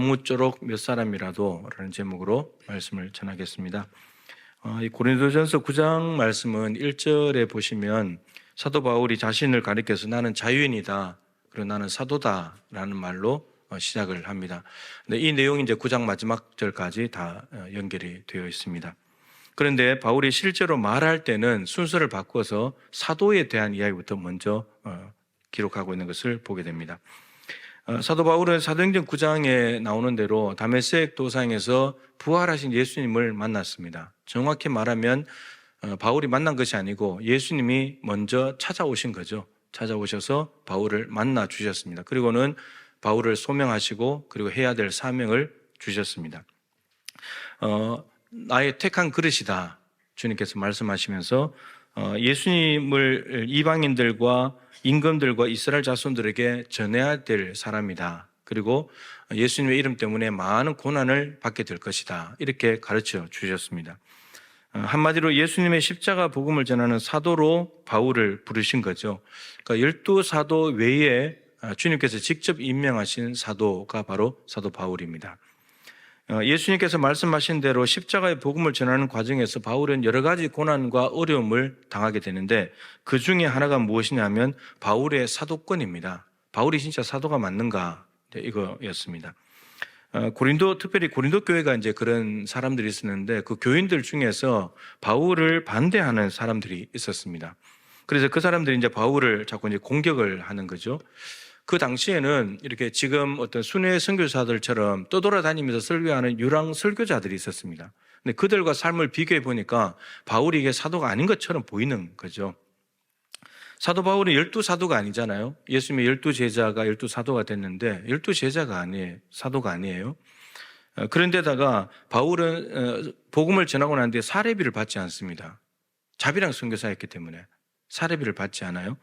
아무쪼록 몇 사람이라도라는 제목으로 말씀을 전하겠습니다. 어, 이 고린도전서 9장 말씀은 1절에 보시면 사도 바울이 자신을 가리켜서 나는 자유인이다. 그리고 나는 사도다라는 말로 어, 시작을 합니다. 근데 이 내용이 이제 9장 마지막 절까지 다 어, 연결이 되어 있습니다. 그런데 바울이 실제로 말할 때는 순서를 바꿔서 사도에 대한 이야기부터 먼저 어, 기록하고 있는 것을 보게 됩니다. 어, 사도 바울은 사도행전 9장에 나오는 대로 다메섹 도상에서 부활하신 예수님을 만났습니다. 정확히 말하면 어, 바울이 만난 것이 아니고 예수님이 먼저 찾아오신 거죠. 찾아오셔서 바울을 만나 주셨습니다. 그리고는 바울을 소명하시고 그리고 해야 될 사명을 주셨습니다. 어, 나의 택한 그릇이다. 주님께서 말씀하시면서 어, 예수님을 이방인들과 임금들과 이스라엘 자손들에게 전해야 될 사람이다. 그리고 예수님의 이름 때문에 많은 고난을 받게 될 것이다. 이렇게 가르쳐 주셨습니다. 어, 한마디로 예수님의 십자가 복음을 전하는 사도로 바울을 부르신 거죠. 그러니까 열두 사도 외에 어, 주님께서 직접 임명하신 사도가 바로 사도 바울입니다. 어, 예수님께서 말씀하신 대로 십자가의 복음을 전하는 과정에서 바울은 여러 가지 고난과 어려움을 당하게 되는데 그 중에 하나가 무엇이냐면 바울의 사도권입니다. 바울이 진짜 사도가 맞는가 네, 이거였습니다. 어, 고린도 특별히 고린도 교회가 이제 그런 사람들이 있었는데 그 교인들 중에서 바울을 반대하는 사람들이 있었습니다. 그래서 그 사람들이 이제 바울을 자꾸 이제 공격을 하는 거죠. 그 당시에는 이렇게 지금 어떤 순회 선교사들처럼 떠돌아다니면서 설교하는 유랑 설교자들이 있었습니다. 근데 그들과 삶을 비교해 보니까 바울이 이게 사도가 아닌 것처럼 보이는 거죠. 사도 바울은 열두 사도가 아니잖아요. 예수님의 열두 제자가 열두 사도가 됐는데 열두 제자가 아니에요. 사도가 아니에요. 어, 그런데다가 바울은 어, 복음을 전하고 난 뒤에 사례비를 받지 않습니다. 자비랑 선교사였기 때문에 사례비를 받지 않아요.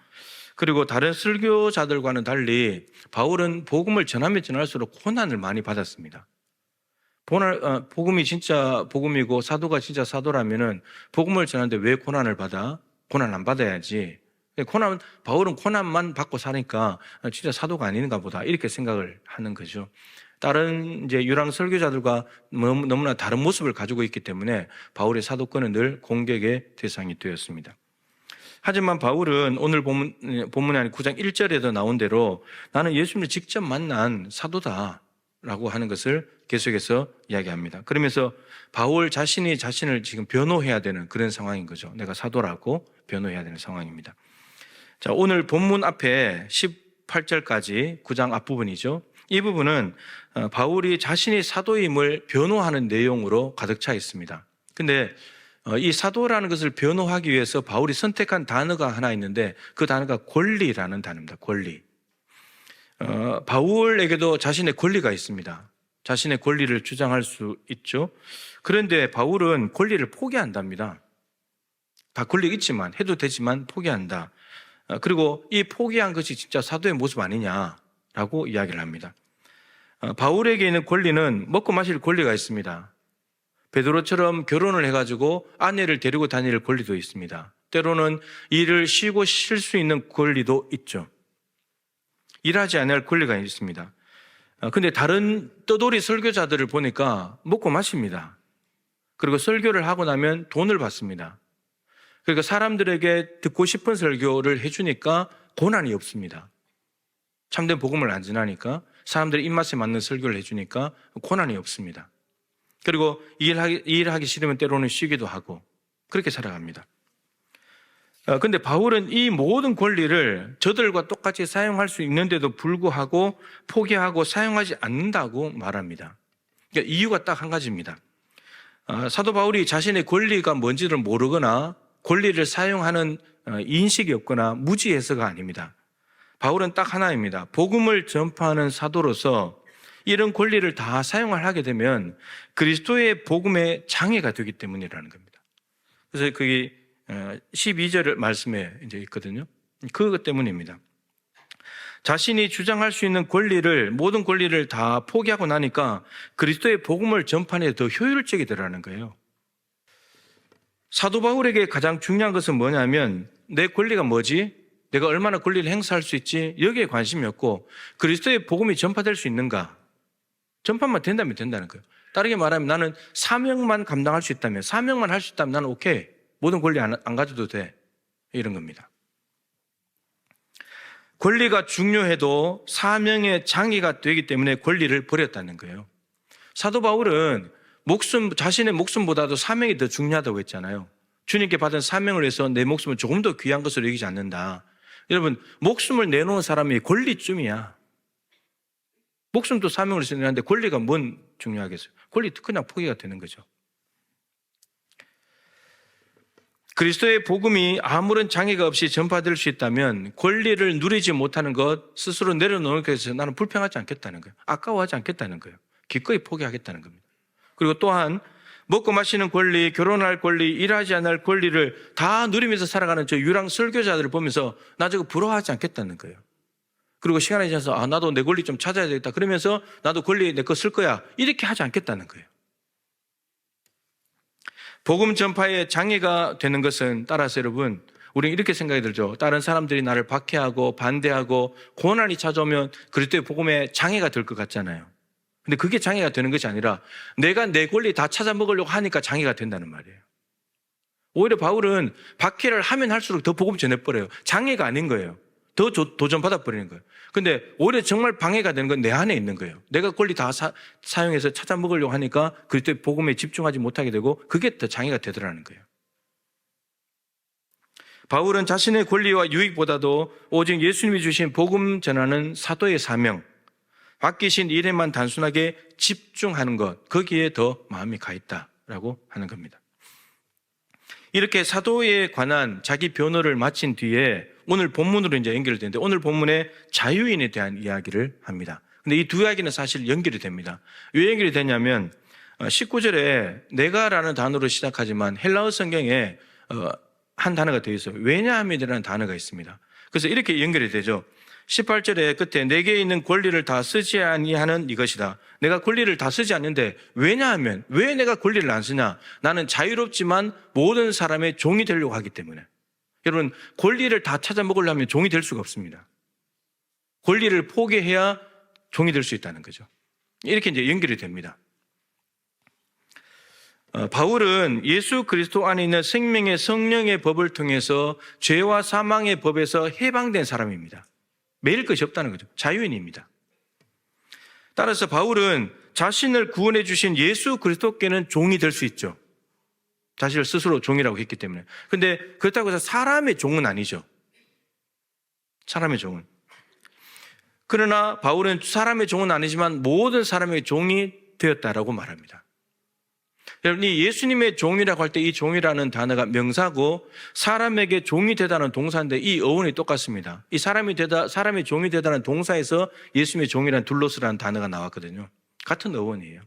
그리고 다른 설교자들과는 달리 바울은 복음을 전하면 전할수록 고난을 많이 받았습니다. 어, 복음이 진짜 복음이고 사도가 진짜 사도라면은 복음을 전하는데 왜 고난을 받아? 고난 안 받아야지. 고난 바울은 고난만 받고 사니까 진짜 사도가 아닌가 보다 이렇게 생각을 하는 거죠. 다른 이제 유랑 설교자들과 너무- 너무나 다른 모습을 가지고 있기 때문에 바울의 사도권은 늘 공격의 대상이 되었습니다. 하지만 바울은 오늘 본문, 본문이 아닌 9장 1절에도 나온 대로 나는 예수님을 직접 만난 사도다 라고 하는 것을 계속해서 이야기합니다. 그러면서 바울 자신이 자신을 지금 변호해야 되는 그런 상황인 거죠. 내가 사도라고 변호해야 되는 상황입니다. 자, 오늘 본문 앞에 18절까지 9장 앞부분이죠. 이 부분은 어, 바울이 자신이 사도임을 변호하는 내용으로 가득 차 있습니다. 근데 어, 이 사도라는 것을 변호하기 위해서 바울이 선택한 단어가 하나 있는데 그 단어가 권리라는 단어입니다. 권리. 어, 바울에게도 자신의 권리가 있습니다. 자신의 권리를 주장할 수 있죠. 그런데 바울은 권리를 포기한답니다. 다 권리 있지만 해도 되지만 포기한다. 어, 그리고 이 포기한 것이 진짜 사도의 모습 아니냐라고 이야기를 합니다. 어, 바울에게 있는 권리는 먹고 마실 권리가 있습니다. 베드로처럼 결혼을 해가지고 아내를 데리고 다닐 권리도 있습니다. 때로는 일을 쉬고 쉴 수 있는 권리도 있죠. 일하지 않을 권리가 있습니다. 어, 근데 다른 떠돌이 설교자들을 보니까 먹고 마십니다. 그리고 설교를 하고 나면 돈을 받습니다. 그러니까 사람들에게 듣고 싶은 설교를 해주니까 고난이 없습니다. 참된 복음을 안 전하니까 사람들의 입맛에 맞는 설교를 해주니까 고난이 없습니다. 그리고 일하기, 일하기 싫으면 때로는 쉬기도 하고 그렇게 살아갑니다. 어, 근데 바울은 이 모든 권리를 저들과 똑같이 사용할 수 있는데도 불구하고 포기하고 사용하지 않는다고 말합니다. 그러니까 이유가 딱 한 가지입니다. 어, 사도 바울이 자신의 권리가 뭔지를 모르거나 권리를 사용하는 어, 인식이 없거나 무지해서가 아닙니다. 바울은 딱 하나입니다. 복음을 전파하는 사도로서 이런 권리를 다 사용을 하게 되면 그리스도의 복음에 장애가 되기 때문이라는 겁니다. 그래서 그게 12절 말씀에 이제 있거든요. 그것 때문입니다. 자신이 주장할 수 있는 권리를 모든 권리를 다 포기하고 나니까 그리스도의 복음을 데더 효율적이더라는 거예요. 사도 바울에게 가장 중요한 것은 뭐냐면 내 권리가 뭐지? 내가 얼마나 권리를 행사할 수 있지? 여기에 관심이 없고 그리스도의 복음이 전파될 수 있는가? 전파만 된다면 된다는 거예요. 다르게 말하면 나는 사명만 감당할 수 있다면, 사명만 할 수 있다면 나는 오케이. 모든 권리 안, 안 가져도 돼. 이런 겁니다. 권리가 중요해도 사명의 장애가 되기 때문에 권리를 버렸다는 거예요. 사도 바울은 목숨, 자신의 목숨보다도 사명이 더 중요하다고 했잖아요. 주님께 받은 사명을 해서 내 목숨을 조금 더 귀한 것으로 여기지 않는다. 여러분, 목숨을 내놓은 사람이 권리쯤이야. 목숨도 사명을 쓰는데 권리가 뭔 중요하겠어요? 권리 그냥 포기가 되는 거죠. 그리스도의 복음이 아무런 장애가 없이 전파될 수 있다면 권리를 누리지 못하는 것 스스로 내려놓는 것에서 나는 불평하지 않겠다는 거예요. 아까워하지 않겠다는 거예요. 기꺼이 포기하겠다는 겁니다. 그리고 또한 먹고 마시는 권리, 결혼할 권리, 일하지 않을 권리를 다 누리면서 살아가는 저 유랑 설교자들을 보면서 나 저거 부러워하지 않겠다는 거예요. 그리고 시간이 지나서 아 나도 내 권리 좀 찾아야 되겠다. 그러면서 나도 권리 내 거 쓸 거야. 이렇게 하지 않겠다는 거예요. 복음 전파에 장애가 되는 것은 따라서 여러분 우리는 이렇게 생각이 들죠. 다른 사람들이 나를 박해하고 반대하고 고난이 찾아오면 그리스도의 복음에 장애가 될 것 같잖아요. 근데 그게 장애가 되는 것이 아니라 내가 내 권리 다 찾아 먹으려고 하니까 장애가 된다는 말이에요. 오히려 바울은 박해를 하면 할수록 더 복음 전해버려요. 장애가 아닌 거예요. 더 도전 받아 버리는 거예요. 근데 오히려 정말 방해가 되는 건 내 안에 있는 거예요. 내가 권리 다 사, 용해서 찾아 먹으려고 하니까 그때 복음에 집중하지 못하게 되고 그게 더 장애가 되더라는 거예요. 바울은 자신의 권리와 유익보다도 오직 예수님이 주신 복음 전하는 사도의 사명, 맡기신 일에만 단순하게 집중하는 것, 거기에 더 마음이 가 있다라고 하는 겁니다. 이렇게 사도에 관한 자기 변호를 마친 뒤에 오늘 본문으로 이제 연결되는데 오늘 본문에 자유인에 대한 이야기를 합니다. 근데 이 두 이야기는 사실 연결이 됩니다. 왜 연결이 되냐면 19절에 내가라는 단어로 시작하지만 헬라어 성경에 어, 한 단어가 되어 있어요. 왜냐하면이라는 단어가 있습니다. 그래서 이렇게 연결이 되죠. 18절에 끝에 내게 있는 권리를 다 쓰지 아니하는 이것이다. 내가 권리를 다 쓰지 않는데 왜냐하면 왜 내가 권리를 안 쓰냐? 나는 자유롭지만 모든 사람의 종이 되려고 하기 때문에. 여러분 권리를 다 찾아 먹으려면 종이 될 수가 없습니다. 권리를 포기해야 종이 될 수 있다는 거죠. 이렇게 이제 연결이 됩니다. 어, 바울은 예수 그리스도 안에 있는 생명의 성령의 법을 통해서 죄와 사망의 법에서 해방된 사람입니다. 매일 것이 없다는 거죠. 자유인입니다. 따라서 바울은 자신을 구원해 주신 예수 그리스도께는 종이 될 수 있죠. 자신을 스스로 종이라고 했기 때문에. 근데 그렇다고 해서 사람의 종은 아니죠. 사람의 종은. 그러나 바울은 사람의 종은 아니지만 모든 사람의 종이 되었다라고 말합니다. 여러분, 이 예수님의 종이라고 할 때 이 종이라는 단어가 명사고 사람에게 종이 되다는 동사인데 이 어원이 똑같습니다. 이 사람이 되다, 사람의 종이 되다는 동사에서 예수님의 종이라는 둘로스라는 단어가 나왔거든요. 같은 어원이에요.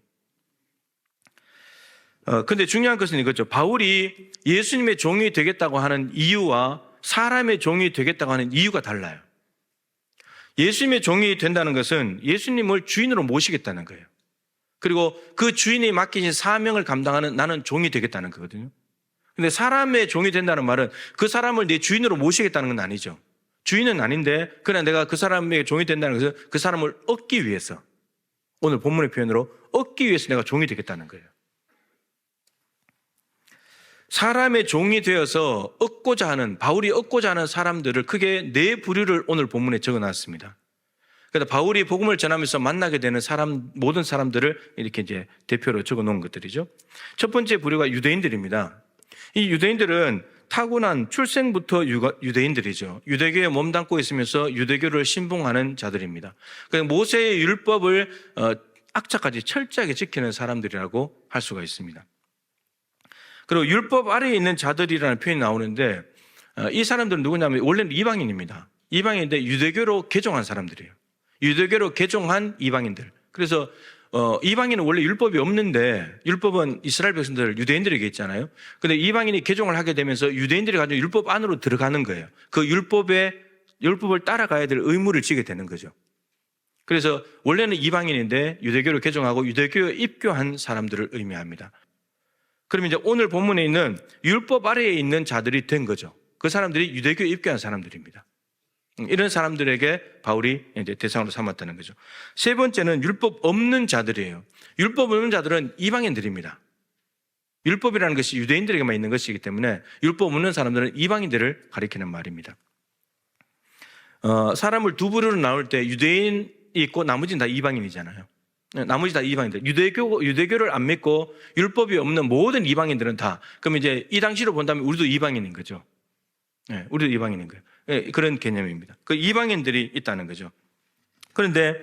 어, 근데 중요한 것은 이거죠. 바울이 예수님의 종이 되겠다고 하는 이유와 사람의 종이 되겠다고 하는 이유가 달라요. 예수님의 종이 된다는 것은 예수님을 주인으로 모시겠다는 거예요. 그리고 그 주인이 맡기신 사명을 감당하는 나는 종이 되겠다는 거거든요. 근데 사람의 종이 된다는 말은 그 사람을 내 주인으로 모시겠다는 건 아니죠. 주인은 아닌데 그냥 내가 그 사람에게 종이 된다는 것은 그 사람을 얻기 위해서 오늘 본문의 표현으로 얻기 위해서 내가 종이 되겠다는 거예요. 사람의 종이 되어서 얻고자 하는 바울이 얻고자 하는 사람들을 크게 네 부류를 오늘 본문에 적어놨습니다. 그래서 바울이 복음을 전하면서 만나게 되는 사람 모든 사람들을 이렇게 이제 대표로 적어 놓은 것들이죠. 첫 번째 부류가 유대인들입니다. 이 유대인들은 타고난 출생부터 유대인들이죠. 유대교에 몸담고 있으면서 유대교를 신봉하는 자들입니다. 모세의 율법을 어, 악착까지 철저하게 지키는 사람들이라고 할 수가 있습니다. 그리고 율법 아래에 있는 자들이라는 표현이 나오는데 어, 이 사람들은 누구냐면 원래는 이방인입니다. 이방인인데 유대교로 개종한 사람들이에요. 유대교로 개종한 이방인들. 그래서 어, 이방인은 원래 율법이 없는데 율법은 이스라엘 백성들 유대인들에게 있잖아요. 근데 이방인이 개종을 하게 되면서 유대인들이 가지고 율법 안으로 들어가는 거예요. 그 율법에 율법을 따라가야 될 의무를 지게 되는 거죠. 그래서 원래는 이방인인데 유대교로 개종하고 유대교에 입교한 사람들을 의미합니다. 그러면 이제 오늘 본문에 있는 율법 아래에 있는 자들이 된 거죠. 그 사람들이 유대교에 입교한 사람들입니다. 음, 이런 사람들에게 바울이 이제 대상으로 삼았다는 거죠. 세 번째는 율법 없는 자들이에요. 율법 없는 자들은 이방인들입니다. 율법이라는 것이 유대인들에게만 있는 것이기 때문에 율법 없는 사람들은 이방인들을 가리키는 말입니다. 어, 사람을 두 부류로 나눌 때 유대인이 있고 나머지는 다 이방인이잖아요. 네, 나머지 다 이방인들. 유대교, 유대교를 안 믿고 율법이 없는 모든 이방인들은 다. 그럼 이제 이 당시로 본다면 우리도 이방인인 거죠. 네, 우리도 이방인인 거예요. 네, 그런 개념입니다. 그 이방인들이 있다는 거죠. 그런데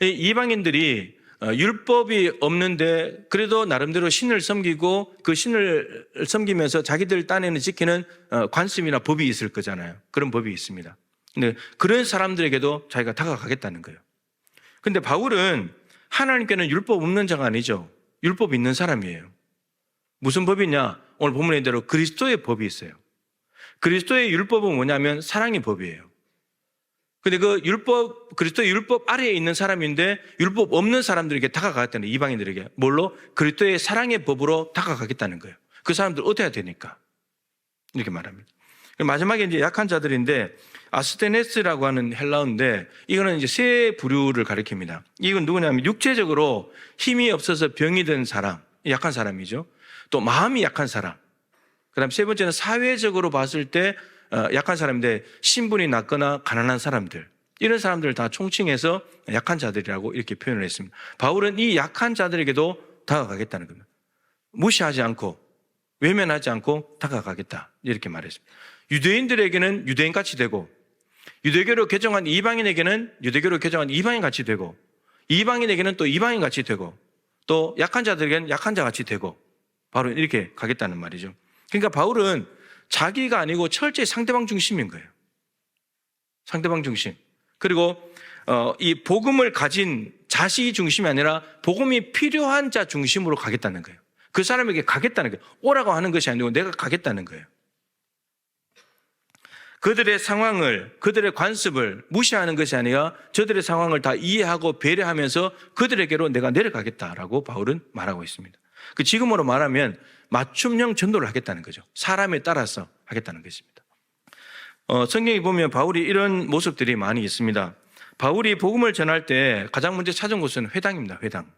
이 이방인들이 어, 율법이 없는데 그래도 나름대로 신을 섬기고 그 신을 섬기면서 자기들 딴에는 지키는 어, 관습이나 법이 있을 거잖아요. 그런 법이 있습니다. 근데 그런 사람들에게도 자기가 다가가겠다는 거예요. 근데 바울은 하나님께는 율법 없는 자가 아니죠. 율법 있는 사람이에요. 무슨 법이냐? 오늘 본문의 대로 그리스도의 법이 있어요. 그리스도의 율법은 뭐냐면 사랑의 법이에요. 근데 그 율법, 그리스도의 율법 아래에 있는 사람인데 율법 없는 사람들에게 다가가겠다는 이방인들에게 뭘로? 그리스도의 사랑의 법으로 다가가겠다는 거예요. 그 사람들 어떻게 되니까? 이렇게 말합니다. 마지막에 이제 약한 자들인데 아스테네스라고 하는 헬라어인데 이거는 이제 세 부류를 가리킵니다. 이건 누구냐면 육체적으로 힘이 없어서 병이 든 사람, 약한 사람이죠. 또 마음이 약한 사람. 그다음 세 번째는 사회적으로 봤을 때 어, 약한 사람인데 신분이 낮거나 가난한 사람들. 이런 사람들을 다 총칭해서 약한 자들이라고 이렇게 표현을 했습니다. 바울은 이 약한 자들에게도 다가가겠다는 겁니다. 무시하지 않고 외면하지 않고 다가가겠다. 이렇게 말했습니다. 유대인들에게는 유대인 같이 되고 유대교로 개정한 이방인에게는 유대교로 개정한 이방인 같이 되고 이방인에게는 또 이방인 같이 되고 또 약한 자들에게는 약한 자 같이 되고 바로 이렇게 가겠다는 말이죠. 그러니까 바울은 자기가 아니고 철저히 상대방 중심인 거예요. 상대방 중심. 그리고 어, 이 복음을 가진 자식이 중심이 아니라 복음이 필요한 자 중심으로 가겠다는 거예요. 그 사람에게 가겠다는 거예요. 오라고 하는 것이 아니고 내가 가겠다는 거예요. 그들의 상황을, 그들의 관습을 무시하는 것이 아니라 저들의 상황을 다 이해하고 배려하면서 그들에게로 내가 내려가겠다라고 바울은 말하고 있습니다. 그 지금으로 말하면 맞춤형 전도를 하겠다는 거죠. 사람에 따라서 하겠다는 것입니다. 어, 성경에 보면 바울이 이런 모습들이 많이 있습니다. 바울이 복음을 전할 때 가장 먼저 찾은 곳은 회당입니다. 회당.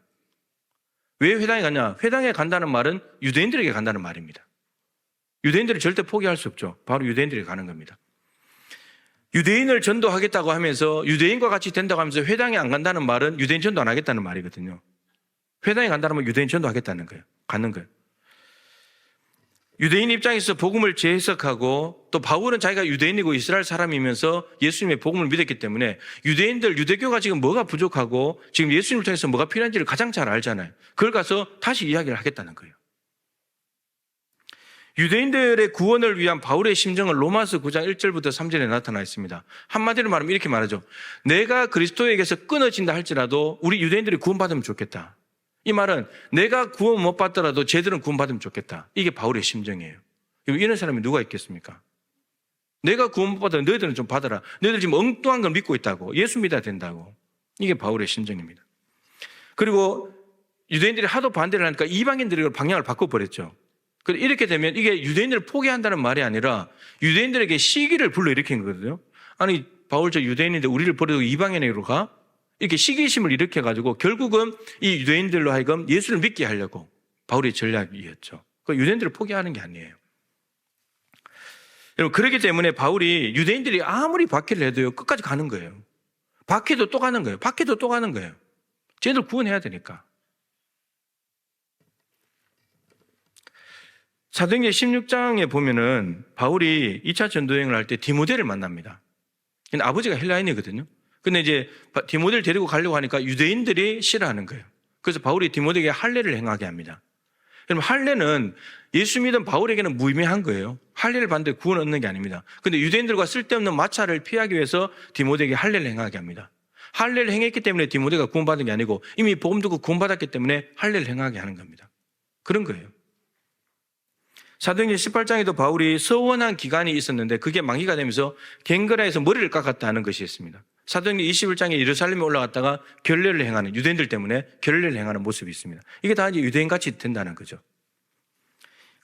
왜 회당에 가냐? 회당에 간다는 말은 유대인들에게 간다는 말입니다. 유대인들을 절대 포기할 수 없죠. 바로 유대인들에게 가는 겁니다. 유대인을 전도하겠다고 하면서 유대인과 같이 된다고 하면서 회당에 안 간다는 말은 유대인 전도 안 하겠다는 말이거든요. 회당에 간다는 말 유대인 전도 하겠다는 거예요. 가는 거예요. 유대인 입장에서 복음을 재해석하고 또 바울은 자기가 유대인이고 이스라엘 사람이면서 예수님의 복음을 믿었기 때문에 유대인들 유대교가 지금 뭐가 부족하고 지금 예수님을 통해서 뭐가 필요한지를 가장 잘 알잖아요. 그걸 가서 다시 이야기를 하겠다는 거예요. 유대인들의 구원을 위한 바울의 심정은 로마서 9장 1절부터 3절에 나타나 있습니다. 한마디로 말하면 이렇게 말하죠. 내가 그리스도에게서 끊어진다 할지라도 우리 유대인들이 구원받으면 좋겠다. 이 말은 내가 구원 못 받더라도 쟤들은 구원 받으면 좋겠다. 이게 바울의 심정이에요. 이런 사람이 누가 있겠습니까? 내가 구원 못 받아도 너희들은 좀 받아라. 너희들 지금 엉뚱한 걸 믿고 있다고. 예수 믿어야 된다고. 이게 바울의 심정입니다. 그리고 유대인들이 하도 반대를 하니까 이방인들이 방향을 바꿔버렸죠. 이렇게 되면 이게 유대인들을 포기한다는 말이 아니라 유대인들에게 시기를 불러일으킨 거거든요. 아니, 바울 저 유대인인데 우리를 버리고 이방인에게로 가? 이렇게 시기심을 일으켜 가지고 결국은 이 유대인들로 하여금 예수를 믿게 하려고 바울의 전략이었죠. 그 유대인들을 포기하는 게 아니에요. 여러분 그렇기 때문에 바울이 유대인들이 아무리 박해를 해도요 끝까지 가는 거예요. 박해도 또 가는 거예요. 박해도 또 가는 거예요. 쟤들 구원해야 되니까. 사도행전 16장에 보면은 바울이 2차 전도여행을 할 때 디모데를 만납니다. 아버지가 헬라인이거든요. 근데 이제 디모데를 데리고 가려고 하니까 유대인들이 싫어하는 거예요. 그래서 바울이 디모데에게 할례를 행하게 합니다. 그럼 할례는 예수 믿은 바울에게는 무의미한 거예요. 할례를 받는데 구원 얻는 게 아닙니다. 근데 유대인들과 쓸데없는 마찰을 피하기 위해서 디모데에게 할례를 행하게 합니다. 할례를 행했기 때문에 디모데가 구원받은 게 아니고 이미 복음 듣고 구원받았기 때문에 할례를 행하게 하는 겁니다. 그런 거예요. 사도행전 18장에도 바울이 서원한 기간이 있었는데 그게 만기가 되면서 갱그라에서 머리를 깎았다 하는 것이 있습니다. 사도행전 21장에 예루살렘에 올라갔다가 결례를 행하는 유대인들 때문에 결례를 행하는 모습이 있습니다. 이게 다 이제 유대인 같이 된다는 거죠.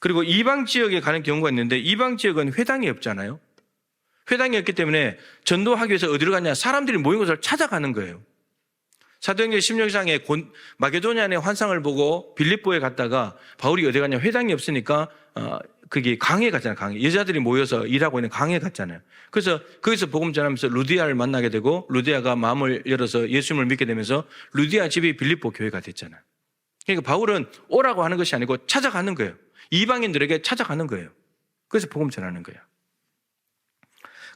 그리고 이방 지역에 가는 경우가 있는데 이방 지역은 회당이 없잖아요. 회당이 없기 때문에 전도하기 위해서 어디로 갔냐? 사람들이 모인 곳을 찾아가는 거예요. 사도행전 16장에 마게도니아의 환상을 보고 빌립보에 갔다가 바울이 어디 갔냐? 회당이 없으니까 어, 거기 강에 갔잖아요. 강에 여자들이 모여서 일하고 있는 강에 갔잖아요. 그래서 거기서 복음 전하면서 루디아를 만나게 되고 루디아가 마음을 열어서 예수님을 믿게 되면서 루디아 집이 빌립보 교회가 됐잖아요. 그러니까 바울은 오라고 하는 것이 아니고 찾아가는 거예요. 이방인들에게 찾아가는 거예요. 그래서 복음 전하는 거예요.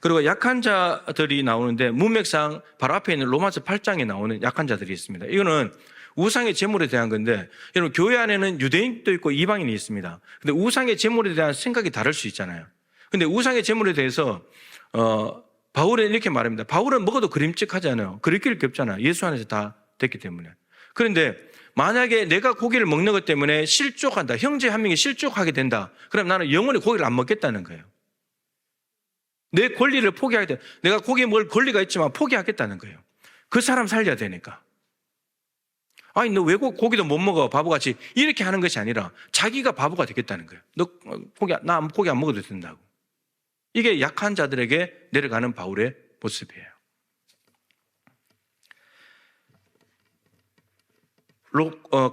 그리고 약한 자들이 나오는데 문맥상 바로 앞에 있는 로마서 8장에 나오는 약한 자들이 있습니다. 이거는 우상의 제물에 대한 건데 여러분 교회 안에는 유대인도 있고 이방인이 있습니다. 근데 우상의 제물에 대한 생각이 다를 수 있잖아요. 근데 우상의 제물에 대해서 어 바울은 이렇게 말합니다. 바울은 먹어도 그림직하잖아요. 그릴 게 없잖아요. 예수 안에서 다 됐기 때문에. 그런데 만약에 내가 고기를 먹는 것 때문에 실족한다. 형제 한 명이 실족하게 된다. 그럼 나는 영원히 고기를 안 먹겠다는 거예요. 내 권리를 포기하게 돼. 내가 고기 먹을 권리가 있지만 포기하겠다는 거예요. 그 사람 살려야 되니까. 아니, 너 왜 고기도 못 먹어? 바보같이. 이렇게 하는 것이 아니라 자기가 바보가 되겠다는 거예요. 너 고기, 나 고기 안 먹어도 된다고. 이게 약한 자들에게 내려가는 바울의 모습이에요.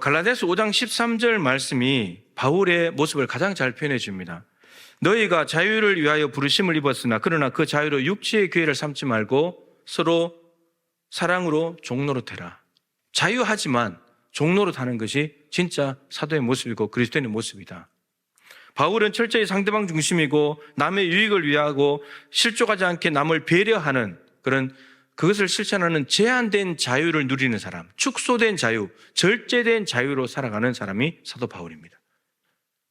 갈라데스 5장 13절 말씀이 바울의 모습을 가장 잘 표현해 줍니다. 너희가 자유를 위하여 부르심을 입었으나 그러나 그 자유로 육체의 기회를 삼지 말고 서로 사랑으로 종로로 되라. 자유하지만 종로로 타는 것이 진짜 사도의 모습이고 그리스도인의 모습이다. 바울은 철저히 상대방 중심이고 남의 유익을 위하고 실족하지 않게 남을 배려하는 그런 그것을 실천하는 제한된 자유를 누리는 사람, 축소된 자유, 절제된 자유로 살아가는 사람이 사도 바울입니다.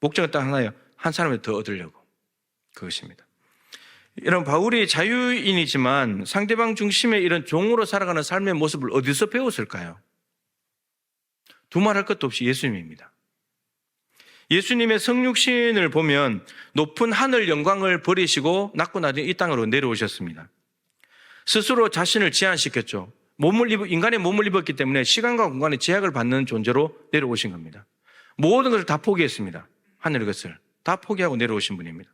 목적은 딱 하나예요. 한 사람을 더 얻으려고. 그것입니다. 이런 바울이 자유인이지만 상대방 중심의 이런 종으로 살아가는 삶의 모습을 어디서 배웠을까요? 두말할 것도 없이 예수님입니다. 예수님의 성육신을 보면 높은 하늘 영광을 버리시고 낳고 나중에 이 땅으로 내려오셨습니다. 스스로 자신을 제한시켰죠. 몸을 입, 인간의 몸을 입었기 때문에 시간과 공간의 제약을 받는 존재로 내려오신 겁니다. 모든 것을 다 포기했습니다. 하늘의 것을. 다 포기하고 내려오신 분입니다.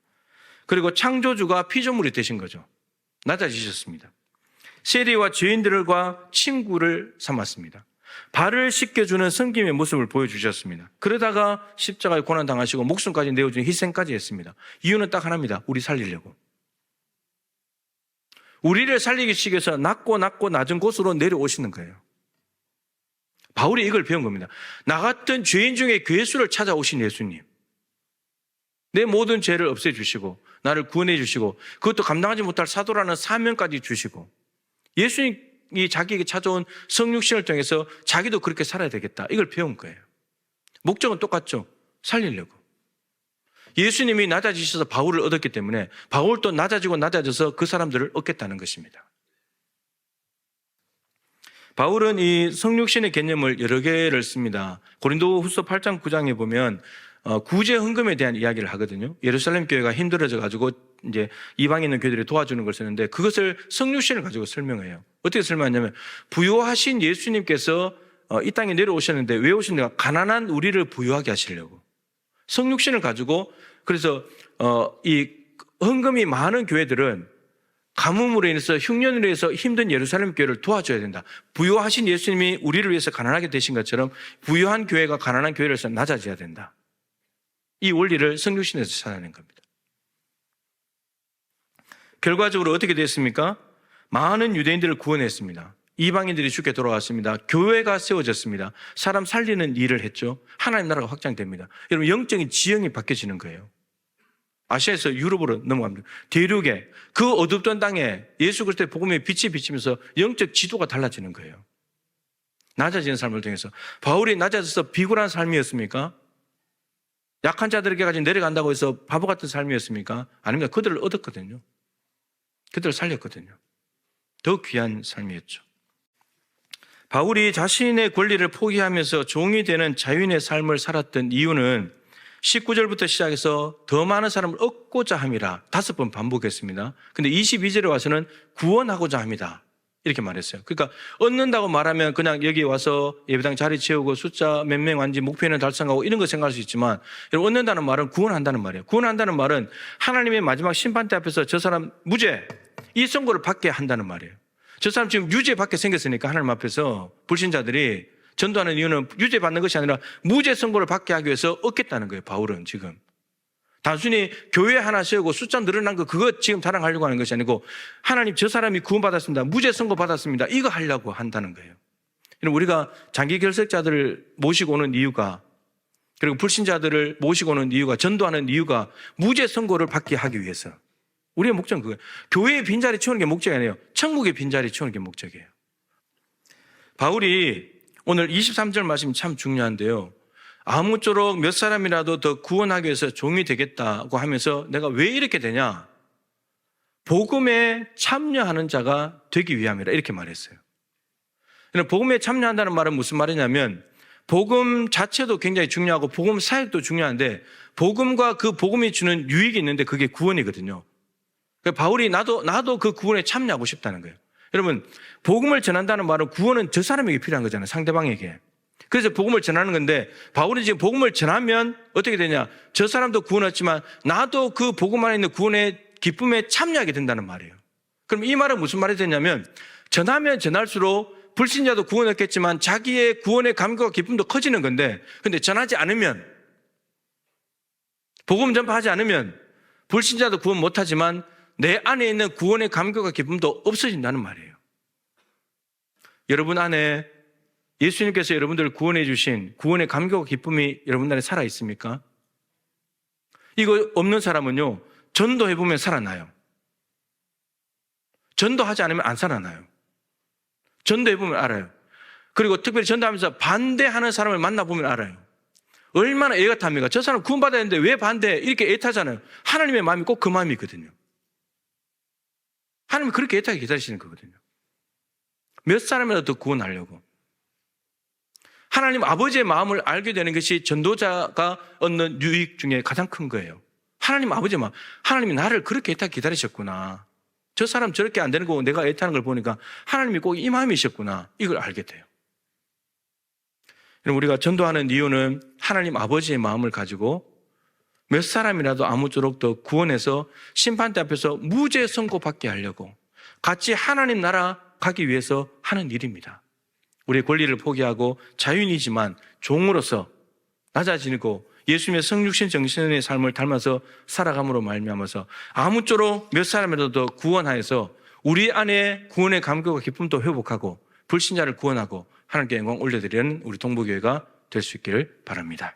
그리고 창조주가 피조물이 되신 거죠. 낮아지셨습니다. 세리와 죄인들과 친구를 삼았습니다. 발을 씻겨주는 성김의 모습을 보여주셨습니다. 그러다가 십자가에 고난당하시고 목숨까지 내어주는 희생까지 했습니다. 이유는 딱 하나입니다. 우리 살리려고. 우리를 살리기 위해서 낮고 낮고 낮은 곳으로 내려오시는 거예요. 바울이 이걸 배운 겁니다. 나 같은 죄인 중에 괴수를 찾아오신 예수님. 내 모든 죄를 없애주시고, 나를 구원해 주시고, 그것도 감당하지 못할 사도라는 사명까지 주시고, 예수님 이 자기에게 찾아온 성육신을 통해서 자기도 그렇게 살아야 되겠다. 이걸 배운 거예요. 목적은 똑같죠. 살리려고. 예수님이 낮아지셔서 바울을 얻었기 때문에 바울도 낮아지고 낮아져서 그 사람들을 얻겠다는 것입니다. 바울은 이 성육신의 개념을 여러 개를 씁니다. 고린도 후서 8장 9장에 보면 어, 구제 헌금에 대한 이야기를 하거든요. 예루살렘 교회가 힘들어져 가지고 이제 이방에 있는 교회들이 도와주는 걸 쓰는데 그것을 성육신을 가지고 설명해요. 어떻게 설명하냐면 부요하신 예수님께서 어, 이 땅에 내려오셨는데 왜 오셨는가? 가난한 우리를 부유하게 하시려고. 성육신을 가지고 그래서 어, 이 헌금이 많은 교회들은 가뭄으로 인해서 흉년으로 인해서 힘든 예루살렘 교회를 도와줘야 된다. 부유하신 예수님이 우리를 위해서 가난하게 되신 것처럼 부유한 교회가 가난한 교회로서 낮아져야 된다. 이 원리를 성육신에서 찾아낸 겁니다. 결과적으로 어떻게 됐습니까? 많은 유대인들을 구원했습니다. 이방인들이 죽게 돌아왔습니다. 교회가 세워졌습니다. 사람 살리는 일을 했죠. 하나님 나라가 확장됩니다. 여러분 영적인 지형이 바뀌어지는 거예요. 아시아에서 유럽으로 넘어갑니다. 대륙에 그 어둡던 땅에 예수 그리스도의 복음의 빛이 비치면서 영적 지도가 달라지는 거예요. 낮아지는 삶을 통해서 바울이 낮아져서 비굴한 삶이었습니까? 약한 자들에게까지 내려간다고 해서 바보 같은 삶이었습니까? 아닙니다. 그들을 얻었거든요. 그들을 살렸거든요. 더 귀한 삶이었죠. 바울이 자신의 권리를 포기하면서 종이 되는 자유인의 삶을 살았던 이유는 19절부터 시작해서 더 많은 사람을 얻고자 함이라 다섯 번 반복했습니다. 근데 22절에 와서는 구원하고자 합니다. 이렇게 말했어요. 그러니까 얻는다고 말하면 그냥 여기 와서 예배당 자리 채우고 숫자 몇명 완지 목표는 달성하고 이런 거 생각할 수 있지만 여러분 얻는다는 말은 구원한다는 말이에요. 구원한다는 말은 하나님의 마지막 심판대 앞에서 저 사람 무죄 이 선고를 받게 한다는 말이에요. 저 사람 지금 유죄 받게 생겼으니까 하나님 앞에서 불신자들이 전도하는 이유는 유죄 받는 것이 아니라 무죄 선고를 받게 하기 위해서 얻겠다는 거예요. 바울은 지금. 단순히 교회 하나 세우고 숫자 늘어난 거 그거 지금 자랑하려고 하는 것이 아니고 하나님 저 사람이 구원받았습니다. 무죄 선고 받았습니다. 이거 하려고 한다는 거예요. 우리가 장기 결석자들을 모시고 오는 이유가 그리고 불신자들을 모시고 오는 이유가 전도하는 이유가 무죄 선고를 받게 하기 위해서 우리의 목적은 그거예요. 교회의 빈자리 채우는 게 목적이 아니에요. 천국의 빈자리 채우는 게 목적이에요. 바울이 오늘 23절 말씀이 참 중요한데요. 아무쪼록 몇 사람이라도 더 구원하기 위해서 종이 되겠다고 하면서 내가 왜 이렇게 되냐? 복음에 참여하는 자가 되기 위함이라 이렇게 말했어요. 복음에 참여한다는 말은 무슨 말이냐면 복음 자체도 굉장히 중요하고 복음 사역도 중요한데 복음과 그 복음이 주는 유익이 있는데 그게 구원이거든요. 그러니까 바울이 나도 나도 그 구원에 참여하고 싶다는 거예요. 여러분 복음을 전한다는 말은 구원은 저 사람에게 필요한 거잖아요. 상대방에게. 그래서 복음을 전하는 건데 바울이 지금 복음을 전하면 어떻게 되냐? 저 사람도 구원 얻지만 나도 그 복음 안에 있는 구원의 기쁨에 참여하게 된다는 말이에요. 그럼 이 말은 무슨 말이 되냐면 전하면 전할수록 불신자도 구원 얻겠지만 자기의 구원의 감격과 기쁨도 커지는 건데 근데 전하지 않으면 복음 전파하지 않으면 불신자도 구원 못하지만 내 안에 있는 구원의 감격과 기쁨도 없어진다는 말이에요. 여러분 안에 예수님께서 여러분들을 구원해 주신 구원의 감격과 기쁨이 여러분 안에 살아 있습니까? 이거 없는 사람은요, 전도해 보면 살아나요. 전도하지 않으면 안 살아나요. 전도해 보면 알아요. 그리고 특별히 전도하면서 반대하는 사람을 만나 보면 알아요. 얼마나 애가 탑니까? 저 사람 구원받아야 되는데 왜 반대? 이렇게 애타잖아요. 하나님의 마음이 꼭 그 마음이거든요. 하나님이 그렇게 애타게 기다리시는 거거든요. 몇 사람이라도 더 구원하려고. 하나님 아버지의 마음을 알게 되는 것이 전도자가 얻는 유익 중에 가장 큰 거예요. 하나님 아버지의 마음. 하나님이 나를 그렇게 애타게 기다리셨구나. 저 사람 저렇게 안 되는 거고 내가 애타는 걸 보니까 하나님이 꼭 이 마음이셨구나. 이걸 알게 돼요. 우리가 전도하는 이유는 하나님 아버지의 마음을 가지고 몇 사람이라도 아무쪼록 더 구원해서 심판대 앞에서 무죄 선고받게 하려고 같이 하나님 나라 가기 위해서 하는 일입니다. 우리의 권리를 포기하고 자유인이지만 종으로서 낮아지고 예수님의 성육신 정신의 삶을 닮아서 살아감으로 말미암아서 아무쪼록 몇 사람이라도 더 구원하여서 우리 안에 구원의 감격과 기쁨도 회복하고 불신자를 구원하고 하나님께 영광 올려드리는 우리 동부교회가 될 수 있기를 바랍니다.